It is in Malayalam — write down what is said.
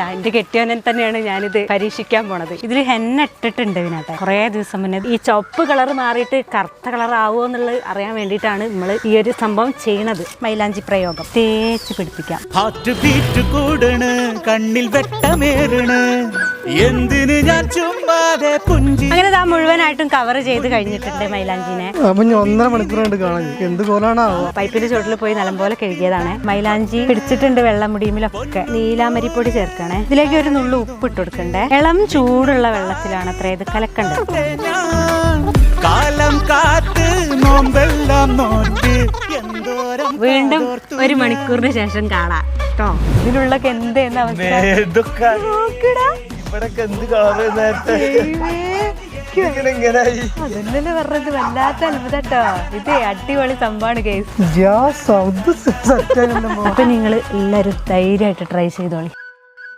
എന്റെ കെട്ടിയോനെ തന്നെയാണ് ഞാനിത് പരീക്ഷിക്കാൻ പോണത്. ഇതിൽ ഹെന്ന ഇട്ടിട്ടുണ്ട് ഇതിനകത്ത്. കുറേ ദിവസം മുന്നേ ഈ ചുവപ്പ് കളർ മാറിയിട്ട് കറുത്ത കളർ ആവുമോ എന്നുള്ളത് അറിയാൻ വേണ്ടിയിട്ടാണ് നമ്മൾ ഈ ഒരു സംഭവം ചെയ്യണത്. മൈലാഞ്ചി പ്രയോഗം. തേച്ച് പിടിപ്പിക്കാം. കണ്ണിൽ വെട്ടമേറണ്. എന്തിന് ഞാൻ ചുമ്മാതെ പുഞ്ചി അങ്ങനെ ഇതാ മുഴുവനായിട്ടും കവർ ചെയ്ത് കഴിഞ്ഞിട്ടുണ്ട് മൈലാഞ്ചിനെ. അപ്പൊ ഞാൻ ഒന്നര മണിക്കൂർ കൊണ്ട് കാണാൻ എന്ത് പോലാണോ പൈപ്പിന്റെ ചോട്ടിൽ പോയി നല്ലപോലെ കഴുകിയതാണ്. മൈലാഞ്ചി പിടിച്ചിട്ടുണ്ട് വെള്ളം മുടിയുമിലൊക്കെ നീലാമരിപ്പൊടി ചേർക്കണേ. ഇതിലേക്ക് ഒരു നുള്ളു ഉപ്പ് ഇട്ട് കൊടുക്കണ്ടേ? ഇളം ചൂടുള്ള വെള്ളത്തിലാണ് അത്ര ഇത് കലക്കണ്ടത്. കാലം കാത്ത് നോമ്പെല്ലാം നോറ്റ് എന്തോരം വീണ്ടും ഒരു മണിക്കൂറിന് ശേഷം കാണാം. കേട്ടോ എന്ത് എന്ന അവസ്ഥ. ഇവിടൊക്കെ എന്ത് കളറ് നേരത്തെ? പറഞ്ഞത്? വല്ലാത്ത അത്ഭുതട്ടോ. ഇത് അടിപൊളി സംഭവമാണ് കേസ് അപ്പൊ നിങ്ങൾ എല്ലാരും ധൈര്യമായിട്ട് ട്രൈ ചെയ്തോളി.